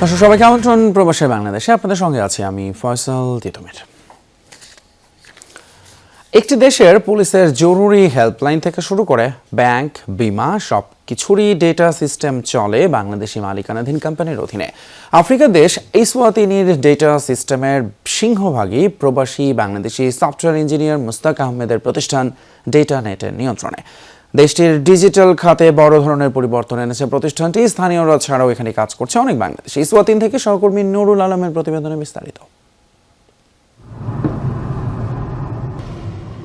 দর্শক, সবাইকে আমন্ত্রণ প্রবাসী বাংলাদেশে। আপনাদের সঙ্গে আছি আমি ফয়সাল তিতুমের। একটি দেশের পুলিশের জরুরি হেল্পলাইন থেকে শুরু করে ব্যাংক, বিমা, সব কিছুরই ডেটা সিস্টেম চলে বাংলাদেশি মালিকানাধীন কোম্পানির অধীনে। আফ্রিকার দেশ ইসওয়াতিনির ডেটা সিস্টেমের সিংহভাগই প্রবাসী বাংলাদেশি সফটওয়্যার ইঞ্জিনিয়ার মুস্তাক আহমেদের প্রতিষ্ঠান ডেটা নেটের নিয়ন্ত্রণে। দেশটির ডিজিটাল খাতে বড় ধরনের পরিবর্তন এনেছে প্রতিষ্ঠানটি। স্থানীয়রা ছাড়াও এখানে কাজ করছে অনেক বাংলাদেশি। ইসওয়াতিন থেকে সহকর্মী নুরুল আলমের প্রতিবেদনে বিস্তারিত।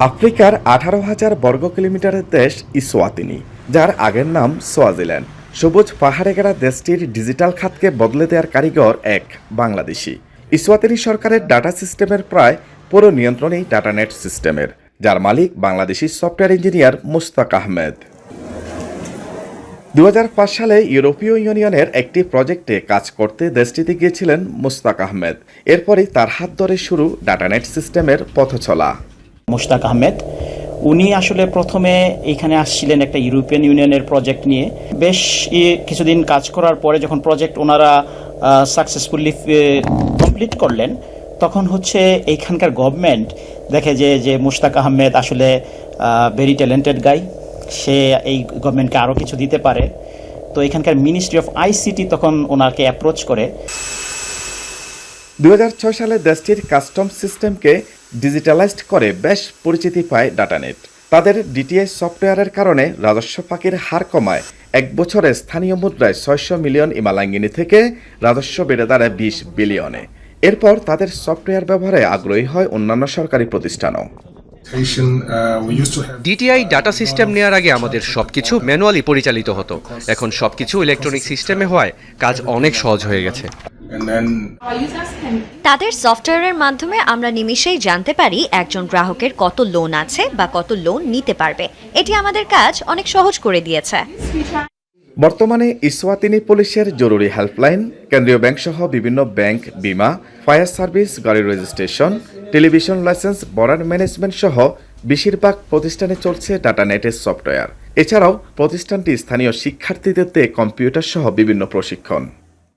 আফ্রিকার আঠারো হাজার বর্গ কিলোমিটারের দেশ ইসোয়াতিনি যার আগের নাম সোয়াজিল্যান্ড। সবুজ পাহাড়ে গেরা দেশটির ডিজিটাল খাতকে বদলে দেওয়ার কারিগর এক বাংলাদেশি। ইসওয়াতিনি সরকারের ডাটা সিস্টেমের প্রায় পুরো নিয়ন্ত্রণেই ডাটানেট সিস্টেমের। যার মালিক বাংলাদেশি সফটওয়্যার ইঞ্জিনিয়ার মুস্তাক আহমেদ। দু হাজার পাঁচ সালে ইউরোপীয় ইউনিয়নের একটি প্রজেক্টে কাজ করতে দেশটিতে গিয়েছিলেন মুস্তাক আহমেদ। এরপরই তার হাত ধরে শুরু ডাটানেট সিস্টেমের পথচলা। মুশতাক আহমেদ, উনি আসলে প্রথমে এখানে আসছিলেন একটা ইউরোপিয়ান ইউনিয়নের প্রজেক্ট নিয়ে। বেশ কিছুদিন কাজ করার পরে যখন প্রজেক্ট ওনারা সাকসেসফুলি কমপ্লিট করলেন, তখন হচ্ছে এইখানকার গভর্নমেন্ট দেখে যে যে মুশতাক আহমেদ আসলে ভেরি ট্যালেন্টেড গাই সে এই গভর্নমেন্টকে আরও কিছু দিতে পারে। তো এখানকার মিনিস্ট্রি অফ আইসিটি তখন ওনাকে অ্যাপ্রোচ করে। দুই হাজার ছয় সালে দেশটির কাস্টম সিস্টেমকে ডিজিটালাইজড করে বেশ পরিচিতি পায় ডাটানেট তাদের ডিটিএস সফটওয়্যারের কারণে রাজস্ব ফাঁকির হার কমায়। এক বছরে স্থানীয় মুদ্রায় ছয়শো মিলিয়ন ইমালাঙ্গিনী থেকে রাজস্ব বেড়ে দাঁড়ায় বিশ বিলিয়নে। এরপর তাদের সফটওয়্যার ব্যবহারে আগ্রহী হয় অন্যান্য সরকারি প্রতিষ্ঠানও। ডিটিআই ডাটা সিস্টেম নেওয়ার আগে আমাদের সবকিছু ম্যানুয়ালি পরিচালিত হতো। এখন সবকিছু ইলেকট্রনিক সিস্টেমে হওয়ায় কাজ অনেক সহজ হয়ে গেছে। তাদের সফটওয়্যারের মাধ্যমে আমরা নিমিষেই জানতে পারি একজন গ্রাহকের কত লোন আছে বা কত লোন নিতে পারবে। এটি আমাদের কাজ অনেক সহজ করে দিয়েছে। বর্তমানে ইসওয়াতিনি পুলিশের জরুরি হেল্পলাইন, কেন্দ্রীয় ব্যাংক সহ বিভিন্ন ব্যাংক বিমা, ফায়ার সার্ভিস, গাড়ি registration, television licence border management সহ বেশিরভাগ প্রতিষ্ঠানে চলছে ডাটানেটের সফটওয়্যার। এছাড়াও প্রতিষ্ঠানটি স্থানীয় শিক্ষার্থীদের কম্পিউটার সহ বিভিন্ন প্রশিক্ষণ।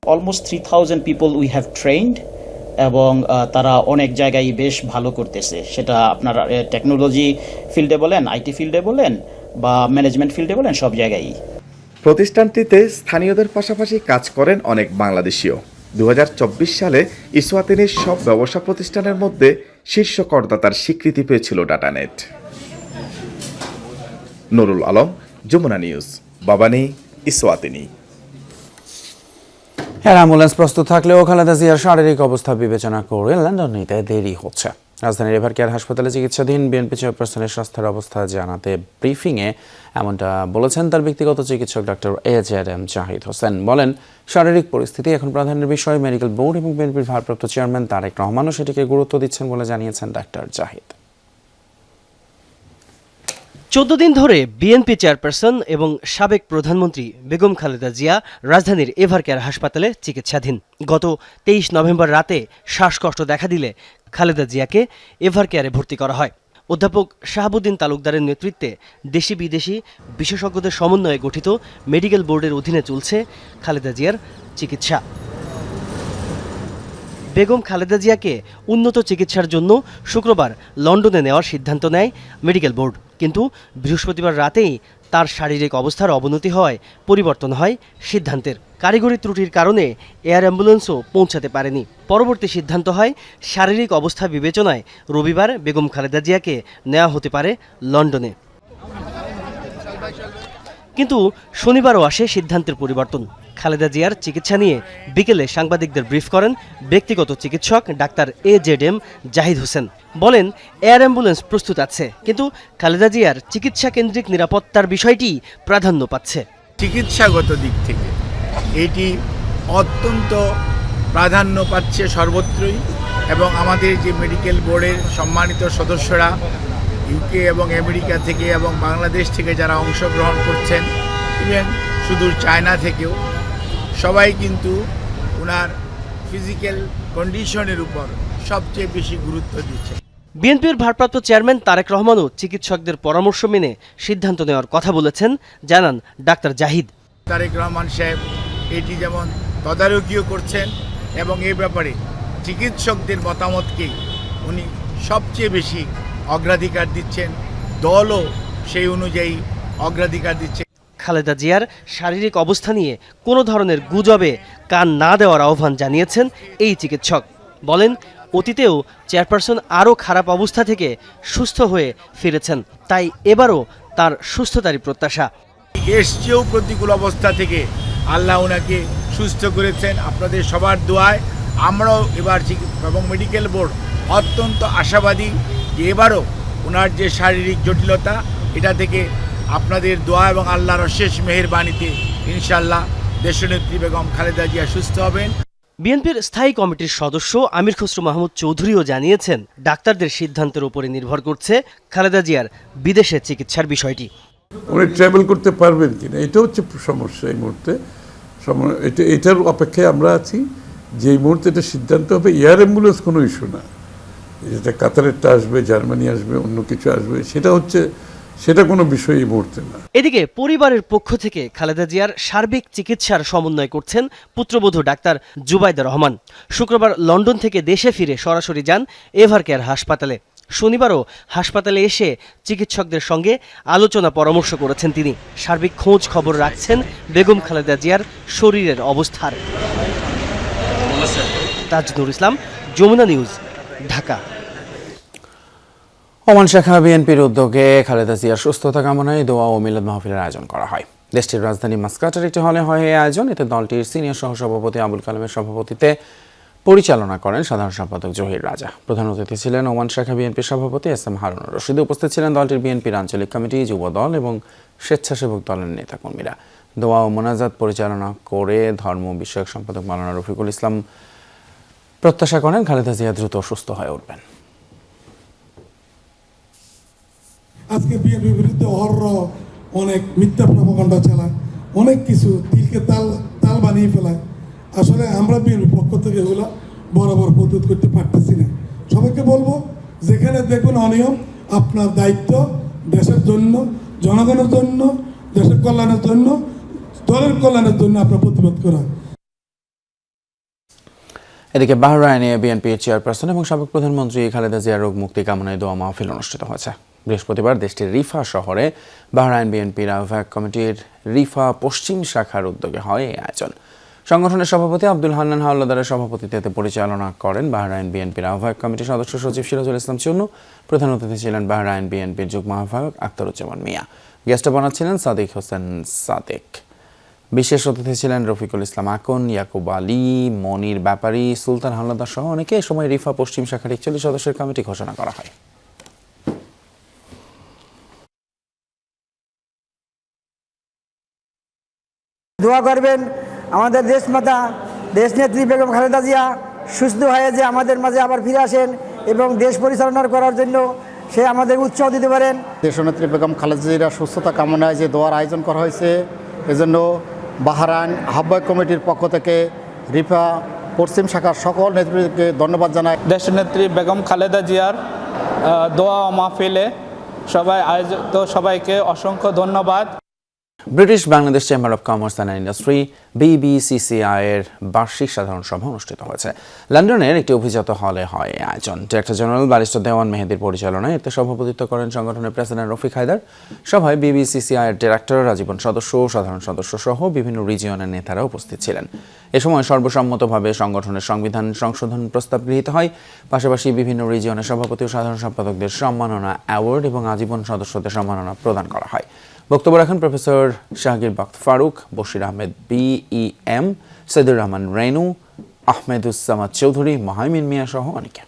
Almost three thousand people we have trained এবং তারা অনেক জায়গায় বেশ ভালো করতেছে। সেটা আপনার টেকনোলজি ফিল্ডে বলেন আইটি ফিল্ডে বলেন বা ম্যানেজমেন্ট ফিল্ডে বলেন, সব জায়গায় প্রতিষ্ঠানটিতে স্থানীয়দের পাশাপাশি কাজ করেন অনেক বাংলাদেশীয়। দু সালে ইসওয়াতিনির সব ব্যবসা প্রতিষ্ঠানের মধ্যে শীর্ষ করদাতার স্বীকৃতি পেয়েছিল Datanet. Nurul Alam, Jamuna news, Mbabane, Eswatini. হ্যাঁ অ্যাম্বুলেন্স প্রস্তুত থাকলেও খালেদা জিয়ার শারীরিক অবস্থা বিবেচনা করে লন্ডন নিতে দেরি হচ্ছে। রাজধানীর এভার কেয়ার হাসপাতালে চিকিৎসাধীন বিএনপি চেয়ারপারসনের স্বাস্থ্যের অবস্থা জানাতে ব্রিফিংয়ে এমনটা বলেছেন তার ব্যক্তিগত চিকিৎসক doctor A Z M Zahid Hossain. বলেন, শারীরিক পরিস্থিতি এখন প্রাধান্যের বিষয়। মেডিকেল বোর্ড এবং বিএনপির ভারপ্রাপ্ত চেয়ারম্যান তারেক রহমানও সেটিকে গুরুত্ব দিচ্ছেন বলে জানিয়েছেন ডাক্তার জাহিদ। চোদ্দ দিন ধরে বিএনপি চেয়ারপারসন এবং সাবেক প্রধানমন্ত্রী বেগম খালেদা জিয়া রাজধানীর এভারকেয়ার হাসপাতালে চিকিৎসাধীন। গত তেইশ নভেম্বর রাতে শ্বাসকষ্ট দেখা দিলে খালেদা জিয়াকে এভারকেয়ারে ভর্তি করা হয়। অধ্যাপক শাহাবুদ্দিন তালুকদারের নেতৃত্বে দেশি বিদেশি বিশেষজ্ঞদের সমন্বয়ে গঠিত মেডিকেল বোর্ডের অধীনে চলছে খালেদা জিয়ার চিকিৎসা। বেগম খালেদা জিয়াকে উন্নত চিকিৎসার জন্য শুক্রবার লন্ডনে নেওয়ার সিদ্ধান্ত নেয় মেডিকেল বোর্ড। কিন্তু বৃহস্পতিবার রাতেই তার শারীরিক অবস্থার অবনতি হয় পরিবর্তন হয় সিদ্ধান্তের। কারিগরি ত্রুটির কারণে এয়ার অ্যাম্বুলেন্সও পৌঁছাতে পারেনি। পরবর্তী সিদ্ধান্ত হয়, শারীরিক অবস্থা বিবেচনায় রবিবার বেগম খালেদা জিয়াকে নেওয়া হতে পারে লন্ডনে। কিন্তু শনিবারও আসে সিদ্ধান্তের পরিবর্তন। খালেদা জিয়ার চিকিৎসা নিয়ে বিকেলে সাংবাদিকদের ব্রিফ করেন ব্যক্তিগত চিকিৎসক doctor A Z M Zahid Hossain. বলেন, এয়ার অ্যাম্বুলেন্স প্রস্তুত আছে, কিন্তু খালেদা জিয়ার চিকিৎসা কেন্দ্রিক নিরাপত্তার বিষয়টি প্রাধান্য পাচ্ছে। চিকিৎসাগত দিক থেকে এটি অত্যন্ত প্রাধান্য পাচ্ছে সর্বত্রই এবং আমাদের যে মেডিকেল বোর্ডের সম্মানিত সদস্যরা ইউকে এবং আমেরিকা থেকে এবং বাংলাদেশ থেকে যারা অংশগ্রহণ করছেন ইভেন সুদূর চায়না থেকেও সবাই কিন্তু ওনার ফিজিক্যাল কন্ডিশনের উপর সবচেয়ে বেশি গুরুত্ব দিচ্ছে। বিএনপির ভারপ্রাপ্ত চেয়ারম্যান তারেক রহমানও চিকিৎসকদের পরামর্শ মেনে সিদ্ধান্ত নেওয়ার কথা বলেছেন জানান ডাক্তার জাহিদ। তারেক রহমান সাহেব এটি যেমন তদারকিও করছেন এবং এই ব্যাপারে চিকিৎসকদের মতামতকে উনি সবচেয়ে বেশি অগ্রাধিকার দিচ্ছেন দলও সেই অনুযায়ী অগ্রাধিকার দিচ্ছে। খালেদা জিয়ার শারীরিক অবস্থা নিয়ে কোনো ধরনের গুজবে কান না দেওয়ার আহ্বান জানিয়েছেন এই চিকিৎসক। বলেন অতীতেও চেয়ারপারসন আরও খারাপ অবস্থা থেকে সুস্থ হয়ে ফিরেছেন তাই এবারও তার সুস্থতারই প্রত্যাশা। এসছেও প্রতিকূল অবস্থা থেকে আল্লাহ ওনাকে সুস্থ করেছেন। আপনাদের সবার দোয়ায় আমরাও এবার এবং মেডিকেল বোর্ড অত্যন্ত আশাবাদী যে এবারও ওনার যে শারীরিক জটিলতা, এটা থেকে আপনাদের দোয়া এবং আল্লাহর অশেষ মেহেরবাণীতে ইনশাল্লাহ দেশনেত্রী বেগম খালেদা জিয়া সুস্থ হবেন। বিএনপির স্থায়ী কমিটির সদস্য আমির খসরু মাহমুদ চৌধুরীও জানিয়েছেন, ডাক্তারদের সিদ্ধান্তের উপরে নির্ভর করছে খালেদা জিয়ার বিদেশে চিকিৎসার বিষয়টি। উনি ট্রাভেল করতে পারবেন কিনা, এটা হচ্ছে সমস্যা এই মুহূর্তে। এটা, এটার অপেক্ষায় আমরা আছি। যে এই মুহূর্তে এটা সিদ্ধান্ত হবে, এয়ার অ্যাম্বুলেন্স কোনো ইস্যু না। যেটা কাতারেরটা আসবে, জার্মানি আসবে, অন্য কিছু আসবে, সেটা হচ্ছে, সেটা কোনো বিষয় এই মুহূর্তে না। এদিকে পরিবারের পক্ষ থেকে খালেদা জিয়ার সার্বিক চিকিৎসার সমন্বয় করছেন পুত্রবধূ ডাক্তার জুবাইদা রহমান। শুক্রবার লন্ডন থেকে দেশে ফিরে সরাসরি যান এভার কেয়ার হাসপাতালে। শনিবারও হাসপাতালে এসে চিকিৎসকদের সঙ্গে আলোচনা পরামর্শ করেছেন তিনি। সার্বিক খোঁজ খবর রাখছেন বেগম খালেদা জিয়ার শরীরের অবস্থার। তাজনুর ইসলাম, যমুনা নিউজ, ঢাকা। ওমান শাখা বিএনপির উদ্যোগে খালেদা জিয়ার সুস্থতা কামনায় দোয়া ও মিলাদ মাহফিলের আয়োজন করা হয়। দেশটির রাজধানী মাস্কাটের একটি হলে হয় এই আয়োজন। এতে দলটির সিনিয়র সহসভাপতি আবুল কালামের সভাপতিতে পরিচালনা করেন সাধারণ সম্পাদক জহির রাজা। প্রধান অতিথি ছিলেন ওমান শাখা বিএনপির সভাপতি এস এম হারুন রশিদ। উপস্থিত ছিলেন দলটির বিএনপির আঞ্চলিক কমিটি, যুব দল এবং স্বেচ্ছাসেবক দলের নেতাকর্মীরা। দোয়া ও মোনাজাত পরিচালনা করে ধর্ম বিষয়ক সম্পাদক মালানা রফিকুল ইসলাম প্রত্যাশা করেন, খালেদা জিয়া দ্রুত সুস্থ হয়ে উঠবেন। আজকে বিএনপির বিরুদ্ধে অহরহ অনেক মিথ্যা প্রপাকাণ্ডা চালায়, অনেক কিছু তিলকে তাল তাল বানিয়ে ফেলায়। আসলে আমরা বিএনপির পক্ষ থেকে এগুলো বরাবর প্রতিরোধ করতে পারতেছি না। সবাইকে বলব, যেখানে দেখবেন অনিয়ম, আপনার দায়িত্ব দেশের জন্য, জনগণের জন্য, দেশের কল্যাণের জন্য, দলের কল্যাণের জন্য আপনার প্রতিবাদ করা। এদিকে বাহরাইনে বিএনপির চেয়ারপারসন এবং সাবেক প্রধানমন্ত্রী খালেদা জিয়ার রোগ মুক্তি কামনায় দোয়া মাহফিল অনুষ্ঠিত হয়েছে। বৃহস্পতিবার দেশটির রিফা শহরে বাহরাইন বিএনপির আহ্বায়ক কমিটির রিফা পশ্চিম শাখার উদ্যোগে হয় এই আয়োজন। সংগঠনের সভাপতি আব্দুল হান্নান হাওলাদারের সভাপতিত্বে পরিচালনা করেন বাহরাইন বিএনপির আহ্বায়ক কমিটির সদস্য সচিব সিরাজুল ইসলাম চুন্নু। প্রধান অতিথি ছিলেন বাহরাইন বিএনপির যুগ্ম আহ্বায়ক আখতারুজ্জামান মিয়া। গেস্টে বানাচ্ছিলেন সাদিক হোসেন সাদেক। বিশেষ অতিথি ছিলেন রফিকুল ইসলাম আকন, ইয়াকুব আলী, মনির ব্যাপারী, সুলতান হাল্লাদার সহ অনেকে। এ সময় রিফা পশ্চিম শাখার একচল্লিশ সদস্যের কমিটি ঘোষণা করা হয়। দোয়া করবেন আমাদের দেশমাতা দেশনেত্রী বেগম খালেদা জিয়া সুস্থ হয়ে যে আমাদের মাঝে আবার ফিরে আসেন এবং দেশ পরিচালনা করার জন্য সে আমাদের উৎসাহ দিতে পারেন। দেশনেত্রী বেগম খালেদা জিয়ার সুস্থতা কামনায় যে দোয়ার আয়োজন করা হয়েছে এজন্য বাহারাইন আহ্বায়ক কমিটির পক্ষ থেকে রিফা পশ্চিম শাখার সকল নেতৃত্বকে ধন্যবাদ জানাই। দেশনেত্রী বেগম খালেদা জিয়ার দোয়া মাহফিলে সবাই আয়োজিত সবাইকে অসংখ্য ধন্যবাদ। British Bangladesh chamber of commerce and industry BBCCI এর বার্ষিক সাধারণ সভা অনুষ্ঠিত হয়েছে। লন্ডনের একটি অভিজাত হলে হয় আয়োজন। ডিরেক্টর জেনারেল ব্যারিস্টার দেওয়ান মেহেদির পরিচালনায় এতে সভাপতিত্ব করেন সংগঠনের প্রেসিডেন্ট রফিক হায়দার। সভায় বিবিসিসিআই এর ডিরেক্টর রাজীবন সদস্য সাধারণ সদস্য সহ বিভিন্ন রিজিয়নের নেতারা উপস্থিত ছিলেন। এ সময় সর্বসম্মতভাবে সংগঠনের সংবিধান সংশোধন প্রস্তাব গৃহীত হয়। পাশাপাশি বিভিন্ন রিজিয়নের সভাপতি ও সাধারণ সম্পাদকদের সম্মাননা অ্যাওয়ার্ড এবং আজীবন সদস্যদের সম্মাননা প্রদান করা হয়। বক্তব্য রাখেন প্রফেসর শাহগির বাক্ত ফারুক, বশির আহমেদ বিইএম সৈদুর রহমান রেনু আহমেদুজ্জামাদ চৌধুরী, মাহাইমিন মিয়া সহ অনেকে।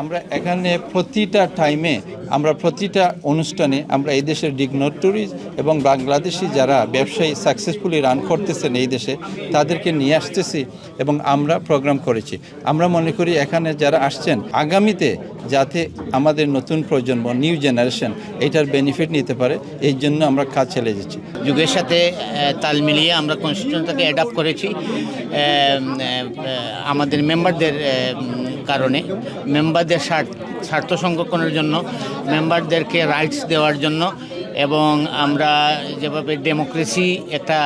আমরা এখানে প্রতিটা টাইমে আমরা প্রতিটা অনুষ্ঠানে আমরা এই দেশের ডিগনোটরিজ এবং বাংলাদেশি যারা ব্যবসায়ী সাকসেসফুলি রান করতেছেন এই দেশে, তাদেরকে নিয়ে আসতেছি এবং আমরা প্রোগ্রাম করেছি। আমরা মনে করি এখানে যারা আসছেন, আগামীতে যাতে আমাদের নতুন প্রজন্ম নিউ জেনারেশন এটার বেনিফিট নিতে পারে, এই জন্য আমরা কাজ চালিয়ে যাচ্ছি। যুগের সাথে তাল মিলিয়ে আমরা কনস্টিটিউশনটাকে অ্যাডাপ্ট করেছি। আমাদের মেম্বারদের কারণে মেম্বারদের স্বার্থ সংরক্ষণের জন্য, মেম্বারদেরকে রাইটস দেওয়ার জন্য এবং আমরা যেভাবে ডেমোক্রেসি একটা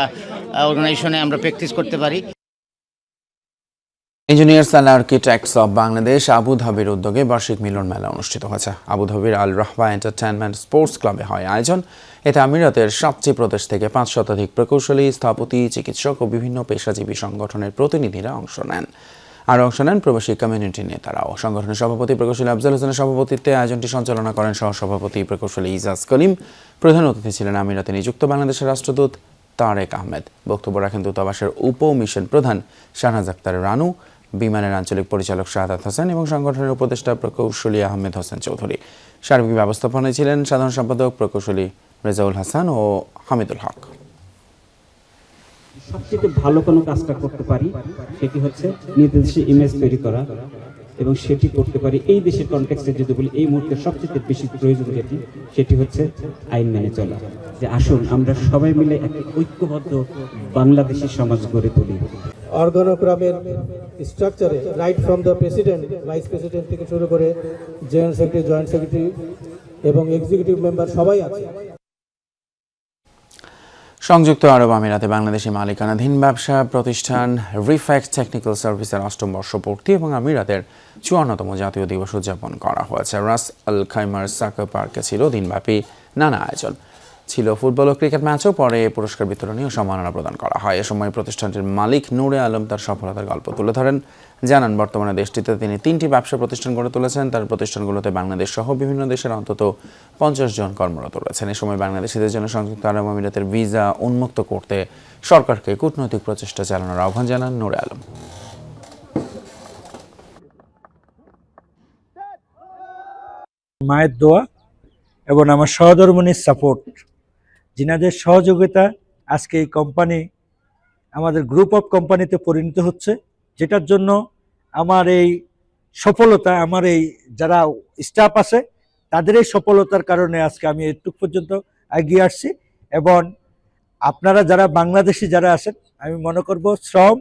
অর্গানাইজেশনে আমরা প্র্যাকটিস করতে পারি। Engineers and architects of Bangladesh আবুধাবির উদ্যোগে বার্ষিক মিলন মেলা অনুষ্ঠিত হয়েছে। আবুধাবির আল রাহবা এন্টারটেনমেন্ট স্পোর্টস ক্লাবে হয় আয়োজন। এতে আমিরাতের সাতটি প্রদেশ থেকে পাঁচ শতাধিক প্রকৌশলী, স্থপতি, চিকিৎসক ও বিভিন্ন পেশাজীবী সংগঠনের প্রতিনিধিরা অংশ নেন। আর অংশ নেন প্রবাসী কমিউনিটি নেতারাও। সংগঠনের সভাপতি প্রকৌশলী আফজাল হোসেনের সভাপতিত্বে আয়োজনটি সঞ্চালনা করেন সহসভাপতি প্রকৌশলী ইজাজ কলিম প্রধান অতিথি ছিলেন আমিরাতে নিযুক্ত বাংলাদেশের রাষ্ট্রদূত তারেক আহমেদ। বক্তব্য রাখেন দূতাবাসের উপ মিশন প্রধান শাহনাজ আক্তার রানু, বিমানের আঞ্চলিক পরিচালক শাহাদাত হোসেন এবং সংগঠনের উপদেষ্টা প্রকৌশলী আহমেদ হোসেন চৌধুরী। সার্বিক ব্যবস্থাপনায় ছিলেন সাধারণ সম্পাদক প্রকৌশলী রেজাউল হাসান ও হামিদুল হক। সবচেয়ে ভালো কোনো কাজটা করতে পারি সেটি হচ্ছে নিজের ইমেজ তৈরি করা এবং সেটি করতে পারি। এই দেশের কনটেক্সটে যদি বলি, এই মুহূর্তে সবচেয়ে বেশি প্রয়োজন যেটি, সেটি হচ্ছে আইন মেনে চলা। যে আসুন, আমরা সবাই মিলে একটি ঐক্যবদ্ধ বাংলাদেশি সমাজ গড়ে তুলি। অর্গানোগ্রামের স্ট্রাকচারে right from the president vice president থেকে শুরু করে জেনারেল সেক্রেটারি জয়েন্ট সেক্রেটারি এবং এক্সিকিউটিভ মেম্বার সবাই আছে। সংযুক্ত আরব আমিরাতে বাংলাদেশি মালিকানাধীন ব্যবসা প্রতিষ্ঠান রিফ্যাক্স টেকনিক্যাল সার্ভিসের অষ্টম বর্ষপূর্তি এবং আমিরাতের চুয়ান্নতম জাতীয় দিবস উদযাপন করা হয়েছে। রাস আল খাইমার সাকা পার্কে ছিল দিনব্যাপী নানা আয়োজন। ছিল ফুটবল ও ক্রিকেট ম্যাচও, পরে পুরস্কার বিতরণী ও সম্মাননা প্রদান করা হয়। এ সময় প্রতিষ্ঠানটির মালিক নূরে আলম তার সফলতার গল্প তুলে ধরেন। জানান, বর্তমানে দেশটিতে তিনি তিনটি ব্যবসা প্রতিষ্ঠান গড়ে তুলেছেন। তার প্রতিষ্ঠানগুলোতে বাংলাদেশ সহ বিভিন্ন দেশের অন্তত পঞ্চাশ জন কর্মরত রয়েছেন। এ সময় বাংলাদেশিদের জন্য সংযুক্ত আরব আমিরাতের ভিসা উন্মুক্ত করতে সরকারকে কূটনৈতিক প্রচেষ্টা চালানোর আহ্বান জানান নূরে আলম। মায়ের দোয়া এবং আমার সহধর্মণীর সাপোর্ট যিনাদের সহযোগিতা আজকে এই কোম্পানি আমাদের গ্রুপ অফ কোম্পানিতে পরিণত হচ্ছে, যেটার জন্য আমার এই সফলতা, আমার এই যারা স্টাফ আছে, তাদের এই সফলতার কারণে আজকে আমি এটুক পর্যন্ত এগিয়ে আসছি এবং আপনারা যারা বাংলাদেশি যারা আছেন, আমি মনে করব শ্রম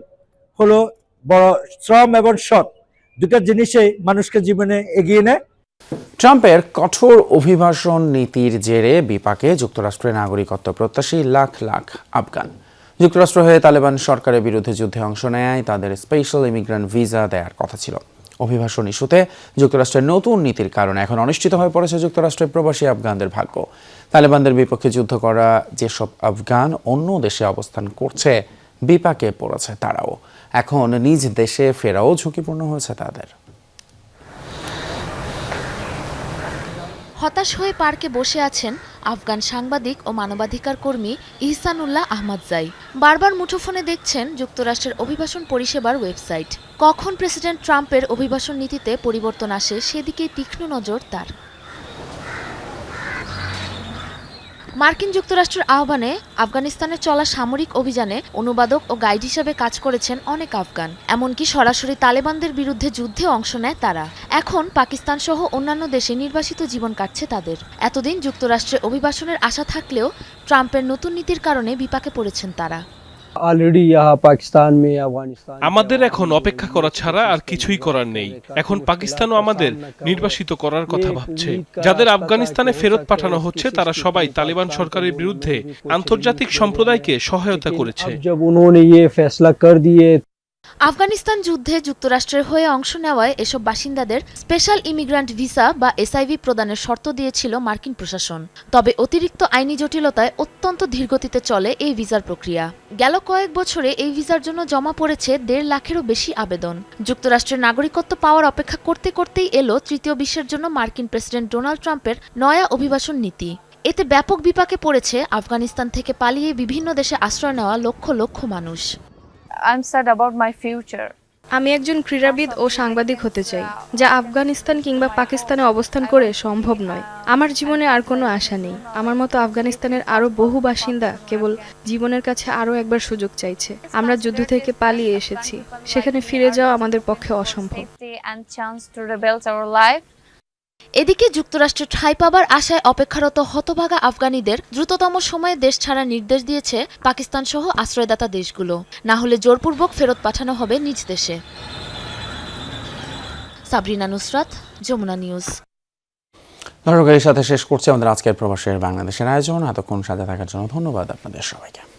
হলো বড়, শ্রম এবং সৎ, দুটা জিনিসেই মানুষকে জীবনে এগিয়ে নেয়। ট্রাম্পের কঠোর অভিবাসন নীতির জেরে বিপাকে যুক্তরাষ্ট্রের নাগরিকত্ব প্রত্যাশী লাখ লাখ আফগান। যুক্তরাষ্ট্র হয়ে তালেবান সরকারের বিরুদ্ধে যুদ্ধে অংশ নেয় তাদের স্পেশাল ইমিগ্রান্ট ভিসা দেওয়ার কথা ছিল। অভিবাসন ইস্যুতে যুক্তরাষ্ট্রের নতুন নীতির কারণে এখন অনিশ্চিত হয়ে পড়েছে যুক্তরাষ্ট্রের প্রবাসী আফগানদের ভাগ্য। তালেবানদের বিপক্ষে যুদ্ধ করা যেসব আফগান অন্য দেশে অবস্থান করছে, বিপাকে পড়েছে তারাও। এখন নিজ দেশে ফেরাও ঝুঁকিপূর্ণ হয়েছে তাদের। হতাশ হয়ে পার্কে বসে আছেন আফগান সাংবাদিক ও মানবাধিকার কর্মী ইহসানুল্লাহ আহমদ জাই। বারবার মুঠোফোনে দেখছেন যুক্তরাষ্ট্রের অভিবাসন পরিষেবার ওয়েবসাইট। কখন প্রেসিডেন্ট ট্রাম্পের অভিবাসন নীতিতে পরিবর্তন আসে সেদিকে তীক্ষ্ণ নজর তার। মার্কিন যুক্তরাষ্ট্রের আহ্বানে আফগানিস্তানে চলা সামরিক অভিযানে অনুবাদক ও গাইড হিসেবে কাজ করেছেন অনেক আফগান। এমনকি সরাসরি তালেবানদের বিরুদ্ধে যুদ্ধে অংশ নেয় তারা। এখন পাকিস্তান সহ অন্যান্য দেশে নির্বাসিত জীবন কাটছে তাদের। এতদিন যুক্তরাষ্ট্রে অভিবাসনের আশা থাকলেও ট্রাম্পের নতুন নীতির কারণে বিপাকে পড়েছেন তারা। আমাদের এখন অপেক্ষা করা ছাড়া আর কিছুই করার নেই এখন পাকিস্তানও আমাদের নির্বাসিত করার কথা ভাবছে যাদের আফগানিস্তানে ফেরত পাঠানো হচ্ছে তারা সবাই তালিবান সরকারের বিরুদ্ধে আন্তর্জাতিক সম্প্রদায়কে সহায়তা করেছে আফগানিস্তান যুদ্ধে যুক্তরাষ্ট্রের হয়ে অংশ নেওয়ায় এসব বাসিন্দাদের স্পেশাল ইমিগ্রান্ট ভিসা বা এসআইভি প্রদানের শর্ত দিয়েছিল মার্কিন প্রশাসন। তবে অতিরিক্ত আইনি জটিলতায় অত্যন্ত ধীরগতিতে চলে এই ভিসার প্রক্রিয়া। গেল কয়েক বছরে এই ভিসার জন্য জমা পড়েছে দেড় লাখেরও বেশি আবেদন। যুক্তরাষ্ট্রের নাগরিকত্ব পাওয়ার অপেক্ষা করতে করতেই এলো তৃতীয় বিশ্বের জন্য মার্কিন প্রেসিডেন্ট ডোনাল্ড ট্রাম্পের নয়া অভিবাসন নীতি। এতে ব্যাপক বিপাকে পড়েছে আফগানিস্তান থেকে পালিয়ে বিভিন্ন দেশে আশ্রয় নেওয়া লক্ষ লক্ষ মানুষ। I'm sad about my future. আমি একজন ক্রীড়াবিদ ও সাংবাদিক হতে চাই যা আফগানিস্তান কিংবা পাকিস্তানে অবস্থান করে সম্ভব নয়। আমার জীবনে আর কোনো আশা নেই। আমার মতো আফগানিস্তানের আরও বহু বাসিন্দা কেবল জীবনের কাছে আরও একবার সুযোগ চাইছে। আমরা যুদ্ধ থেকে পালিয়ে এসেছি। সেখানে ফিরে যাওয়া আমাদের পক্ষে অসম্ভব। এদিকে যুক্তরাষ্ট্রে ঠাঁই পাবার আশায় অপেক্ষারত হতভাগা আফগানিদের দ্রুততম সময়ে দেশ ছাড়ার নির্দেশ দিয়েছে পাকিস্তান সহ আশ্রয়দাতা দেশগুলো। না হলে জোরপূর্বক ফেরত পাঠানো হবে নিজ দেশে। সাবরিনা নুসরাত, যমুনা নিউজ। দর্শকের সাথে শেষ করছি আমাদের আজকের প্রবাসের বাংলাদেশের আয়োজন। এতক্ষণ সাথে থাকার জন্য ধন্যবাদ আপনাদের সবাইকে।